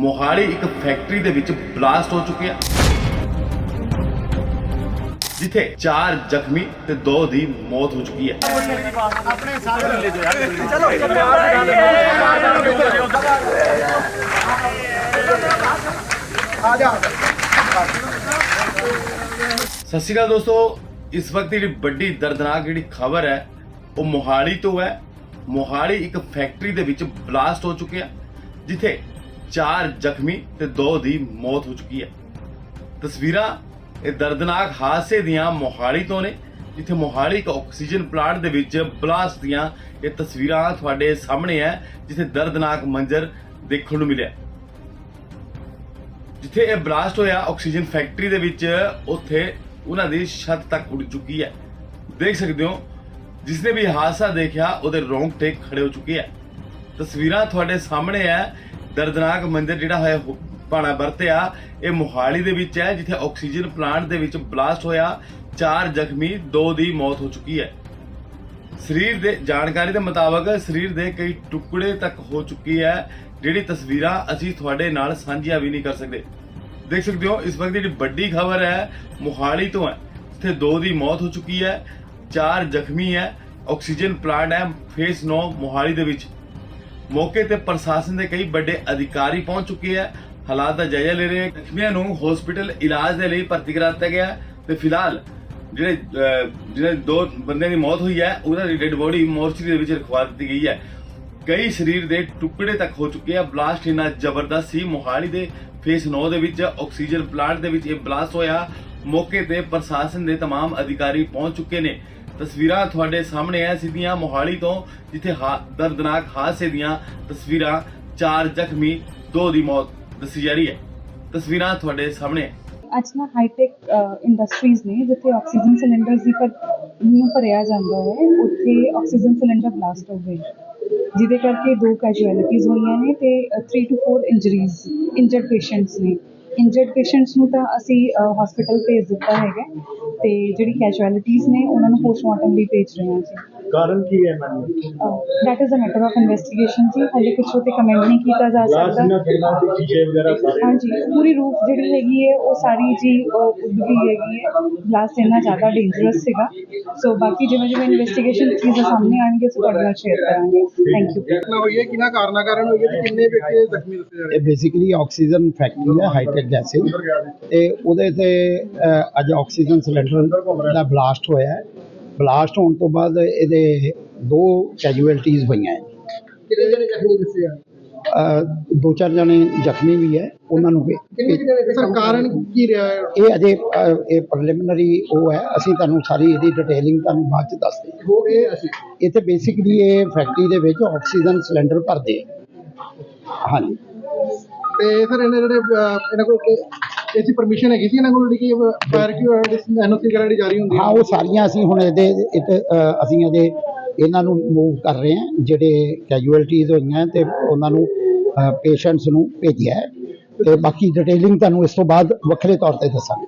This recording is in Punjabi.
ਮੋਹਾਲੀ ਇੱਕ ਫੈਕਟਰੀ ਦੇ ਵਿੱਚ ਬਲਾਸਟ ਹੋ ਚੁੱਕਿਆ। ਜਿੱਥੇ 4 ਜ਼ਖਮੀ ਤੇ 2 ਦੀ ਮੌਤ ਹੋ ਚੁੱਕੀ ਹੈ। ਸਤਿ ਸ਼੍ਰੀ ਅਕਾਲ ਦੋਸਤੋ ਇਸ ਵਕਤ ਦੀ ਜਿਹੜੀ ਵੱਡੀ ਦਰਦਨਾਕ ਜਿਹੜੀ ਖਬਰ ਹੈ, ਉਹ ਮੋਹਾਲੀ ਤੋਂ ਹੈ। ਮੋਹਾਲੀ ਇੱਕ ਫੈਕਟਰੀ ਦੇ ਵਿੱਚ ਬਲਾਸਟ ਹੋ ਚੁੱਕਿਆ ਜਿੱਥੇ ਚਾਰ ਜ਼ਖਮੀ ਤੇ ਦੋ ਦੀ ਮੌਤ ਹੋ ਚੁੱਕੀ ਹੈ। ਤਸਵੀਰਾਂ ਇਹ ਦਰਦਨਾਕ ਹਾਦਸੇ ਦੀਆਂ ਮੋਹਾਲੀ ਤੋਂ ਨੇ, ਜਿੱਥੇ ਮੋਹਾਲੀ ਇੱਕ ਆਕਸੀਜਨ ਪਲਾਂਟ ਦੇ ਵਿੱਚ ਬਲਾਸਟ ਦੀਆਂ ਇਹ ਤਸਵੀਰਾਂ ਤੁਹਾਡੇ ਸਾਹਮਣੇ ਹੈ, ਜਿੱਥੇ ਦਰਦਨਾਕ ਮੰਜ਼ਰ ਦੇਖਣ ਨੂੰ ਮਿਲਿਆ। ਜਿੱਥੇ ਇਹ ਬਲਾਸਟ ਹੋਇਆ ਆਕਸੀਜਨ ਫੈਕਟਰੀ ਦੇ ਵਿੱਚ, ਉੱਥੇ ਉਹਨਾਂ ਦੀ ਛੱਤ ਤੱਕ ਉੱਡ ਚੁੱਕੀ ਹੈ। ਦੇਖ ਸਕਦੇ ਹੋ, ਜਿਸਨੇ ਵੀ ਹਾਦਸਾ ਦੇਖਿਆ, ਉਹਦੇ ਰੋਂਗਟੇ ਖੜੇ ਹੋ ਚੁੱਕੇ ਹੈ। ਤਸਵੀਰਾਂ ਤੁਹਾਡੇ ਸਾਹਮਣੇ ਹੈ। ਦਰਦਨਾਕ ਮੰਜ਼ਰ ਜਿਹੜਾ ਹੋਇਆ ਹੋ- ਵਰਤਿਆ, ਇਹ ਮੋਹਾਲੀ ਦੇ ਵਿੱਚ ਹੈ, ਜਿੱਥੇ ਆਕਸੀਜਨ ਪਲਾਂਟ ਦੇ ਵਿੱਚ ਬਲਾਸਟ ਹੋਇਆ। ਚਾਰ ਜ਼ਖਮੀ, ਦੋ ਦੀ ਮੌਤ ਹੋ ਚੁੱਕੀ ਹੈ। ਸਰੀਰ ਦੇ, ਜਾਣਕਾਰੀ ਦੇ ਮੁਤਾਬਕ ਸਰੀਰ ਦੇ ਕਈ ਟੁਕੜੇ ਤੱਕ ਹੋ ਚੁੱਕੀ ਹੈ। ਜਿਹੜੀ ਤਸਵੀਰਾਂ ਅਸੀਂ ਤੁਹਾਡੇ ਨਾਲ ਸਾਂਝੀਆਂ ਵੀ ਨਹੀਂ ਕਰ ਸਕਦੇ। ਦੇਖ ਸਕਦੇ ਹੋ, ਇਸ ਵਕਤ ਜਿਹੜੀ ਵੱਡੀ ਖਬਰ ਹੈ, ਮੋਹਾਲੀ ਤੋਂ ਹੈ। ਜਿੱਥੇ ਦੋ ਦੀ ਮੌਤ ਹੋ ਚੁੱਕੀ ਹੈ, ਚਾਰ ਜ਼ਖਮੀ ਹੈ, ਆਕਸੀਜਨ ਪਲਾਂਟ ਹੈ, ਫੇਸ 9 ਮੋਹਾਲੀ ਦੇ ਵਿੱਚ। ਮੌਕੇ ਤੇ ਪ੍ਰਸ਼ਾਸਨ ਦੇ ਕਈ ਵੱਡੇ ਅਧਿਕਾਰੀ ਪਹੁੰਚ ਚੁੱਕੇ ਹੈ, ਹਾਲਾਤ ਦਾ ਜਾਇਜ਼ਾ ਲੈ ਰਹੇ ਜ਼ਖਮੀਆਂ ਨੂੰ ਹਸਪੀਟਲ ਇਲਾਜ ਦੇ ਲਈ ਭਰਤੀ ਕਰਾ ਦਿੱਤਾ ਗਿਆ ਤੇ ਫਿਲਹਾਲ ਜਿਹੜੇ ਜਿਹੜੇ ਦੋ ਬੰਦਿਆਂ ਦੀ ਮੌਤ ਹੋਈ ਹੈ ਉਹਨਾਂ ਦੀ ਡੈੱਡ ਬੋਡੀ ਮੋਰਚਰੀ ਦੇ ਵਿੱਚ ਰਖਵਾ ਦਿੱਤੀ ਗਈ ਹੈ। ਕਈ ਸਰੀਰ ਦੇ ਟੁਕੜੇ ਤੱਕ ਹੋ ਚੁੱਕੇ ਆ ਬਲਾਸਟ ਇੰਨਾ ਜ਼ਬਰਦਸਤ ਸੀ ਮੋਹਾਲੀ ਦੇ ਫੇਸ 9 ਦੇ ਵਿੱਚ ਆਕਸੀਜਨ ਪਲਾਂਟ ਦੇ ਵਿੱਚ ਇਹ ਬਲਾਸਟ ਹੋਇਆ ਮੌਕੇ ਤੇ ਪ੍ਰਸ਼ਾਸਨ ਦੇ तमाम ਅਧਿਕਾਰੀ ਪਹੁੰਚ ਚੁੱਕੇ ਨੇ ਤਸਵੀਰਾਂ ਤੁਹਾਡੇ ਸਾਹਮਣੇ ਆ ਸਿੱਧੀਆਂ ਮੋਹਾਲੀ ਤੋਂ ਜਿੱਥੇ ਹਾ- ਦਰਦਨਾਕ ਹਾਦਸੇ ਦੀਆਂ ਤਸਵੀਰਾਂ ਚਾਰ ਜ਼ਖਮੀ ਦੋ ਦੀ ਮੌਤ ਦੱਸੀ ਜਾ ਰਹੀ ਹੈ ਤਸਵੀਰਾਂ ਤੁਹਾਡੇ ਸਾਹਮਣੇ ਹੈ ਅੱਜ ਨਾ ਹਾਈਟੈਕ ਇੰਡਸਟਰੀਜ਼ ਨੇ ਜਿੱਥੇ ਆਕਸੀਜਨ ਸਿਲੰਡਰਸ ਦੀ ਪਰ ਨੂੰ ਭਰਿਆ ਜਾਂਦਾ ਹੈ ਉੱਥੇ ਆਕਸੀਜਨ ਸਿਲੰਡਰ ਬਲਾਸਟ ਹੋ ਗਏ ਜਿਹਦੇ ਕਰਕੇ ਦੋ ਕੈਜੁਅਲਿਟੀਜ਼ ਹੋਈਆਂ ਨੇ ਤੇ three two four injuries injured patients ਨੇ। ਇੰਜਰਡ ਪੇਸ਼ੈਂਟਸ ਨੂੰ ਤਾਂ ਅਸੀਂ ਹੋਸਪਿਟਲ ਭੇਜ ਦਿੱਤਾ ਹੈਗਾ ਤੇ ਜਿਹੜੀ ਕੈਜੁਅਲਿਟੀਜ਼ ਨੇ, ਉਹਨਾਂ ਨੂੰ ਪੋਸਟਮਾਰਟਮ ਲਈ ਭੇਜ ਰਹੇ ਹਾਂ ਜੀ ਕਾਰਨ ਕੀ ਹੈ ma'am? That is a matter of investigation ਜੀ। ਹਾਲੇ ਕੁਝ ਉਤੇ ਕਮੈਂਟ ਨਹੀਂ ਕੀਤਾ ਜਾ ਲਾਸਟ ਸਕਦਾ। ਨਾ ਫਿਲਮਾਂ ਦੇ ਸ਼ੀਸ਼ੇ ਵਗੈਰਾ ਸਾਰੇ? ਹਾਂਜੀ ਪੂਰੀ ਰੂਫ ਜਿਹੜੀ ਹੈਗੀ ਹੈ ਉਹ ਸਾਰੀ ਜੀ ਉਹ ਉੱਡ ਗਈ ਹੈਗੀ ਹੈ। ਬਲਾਸਟ ਇੰਨਾ ਜ਼ਿਆਦਾ ਡੇਂਜਰਸ ਸੀਗਾ। ਸੋ ਬਾਕੀ ਜਿਵੇਂ ਜਿਵੇਂ ਇਨਵੈਸਟੀਗੇਸ਼ਨ ਚੀਜ਼ਾਂ ਸਾਹਮਣੇ ਆਣਗੇ ਅਸੀਂ ਤੁਹਾਡੇ ਨਾਲ ਸ਼ੇਅਰ ਕਰਾਂਗੇ। ਥੈਂਕ ਯੂ ਘਟਨਾ ਹੋਈ ਹੈ ਕਿਹਨਾਂ ਕਾਰਨਾਂ ਕਾਰਨ ਹੋਈ ਹੈ ਤੇ ਕਿੰਨੇ ਵਿਅਕਤੀ ਜ਼ਖਮੀ ਦੱਸੇ ਜਾ ਰਹੇ ਇਹ ਬੇਸਿਕਲੀ ਆਕਸੀਜਨ ਫੈਕਟਰੀ ਹੈ ਹਾਈਟੈਕ ਗੈਸਿਸ ਤੇ ਉਹਦੇ ਤੇ ਅਹ, ਅੱਜ ਆਕਸੀਜਨ ਸਿਲੰਡਰ ਦਾ ਬਲਾਸਟ ਹੋਇਆ ਹੈ। ਬਲਾਸਟ ਹੋਣ ਤੋਂ ਬਾਅਦ ਇਹਦੇ ਦੋ ਕੈਜੂਅਲਟੀਜ਼ ਹੋਈਆਂ ਹੈ। ਕਿੰਨੇ ਜਣੇ ਜ਼ਖਮੀ ਦੱਸੇ ਜਾ ਰਹੇ ਅਹ, ਦੋ ਚਾਰ ਜਣੇ ਜ਼ਖਮੀ ਵੀ ਹੈ ਉਹਨਾਂ ਨੂੰ ਵੀ। ਸਰ ਕਾਰਨ ਕੀ ਰਿਹਾ ਹੈ? ਇਹ ਅਜੇ ਇਹ ਪ੍ਰੀਲਿਮਿਨਰੀ ਉਹ ਹੈ ਅਸੀਂ ਤੁਹਾਨੂੰ ਸਾਰੀ ਇਹਦੀ ਡਿਟੇਲਿੰਗ ਤੁਹਾਨੂੰ ਬਾਅਦ ਚ ਦੱਸਦੇ ਹਾਂ ਹੋ ਗਏ ਅਸੀਂ? ਇੱਥੇ ਬੇਸਿਕਲੀ ਇਹ ਫੈਕਟਰੀ ਦੇ ਵਿੱਚ ਆਕਸੀਜਨ ਸਿਲੰਡਰ ਭਰਦੇ ਆ। ਹਾਂਜੀ। ਤੇ ਸਰ ਇਹਨਾਂ ਜਿਹੜੇ ਅਹ, ਇਹਨਾਂ ਕੋਲ ਐਸੀ ਪਰਮਿਸ਼ਨ ਹੈਗੀ ਸੀ ਇਹਨਾਂ ਕੋਲ ਜਿਹੜੀ ਕਿ ਫਾਇਰ ਕੀ ਐਨਓਸੀ ਵਗੈਰਾ ਜਿਹੜੀ ਜਾਰੀ ਹੁੰਦੀ ਹਾਂ? ਉਹ ਸਾਰੀਆਂ ਅਸੀਂ ਹੁਣ ਇਹਦੇ ਇੱਥੇ ਅਸੀਂ ਅਜੇ ਇਹਨਾਂ ਨੂੰ ਮੂਵ ਕਰ ਰਹੇ ਹਾਂ ਜਿਹੜੇ ਕੈਜੂਅਲਟੀਜ਼ ਹੋਈਆਂ ਤੇ ਉਹਨਾਂ ਨੂੰ ਪੇਸ਼ੈਂਟਸ ਨੂੰ ਭੇਜਿਆ ਹੈ। ਤੇ ਬਾਕੀ ਡਿਟੇਲਿੰਗ ਤੁਹਾਨੂੰ ਇਸ ਤੋਂ ਬਾਅਦ ਵੱਖਰੇ ਤੌਰ ਤੇ ਦੱਸਾਂਗੇ।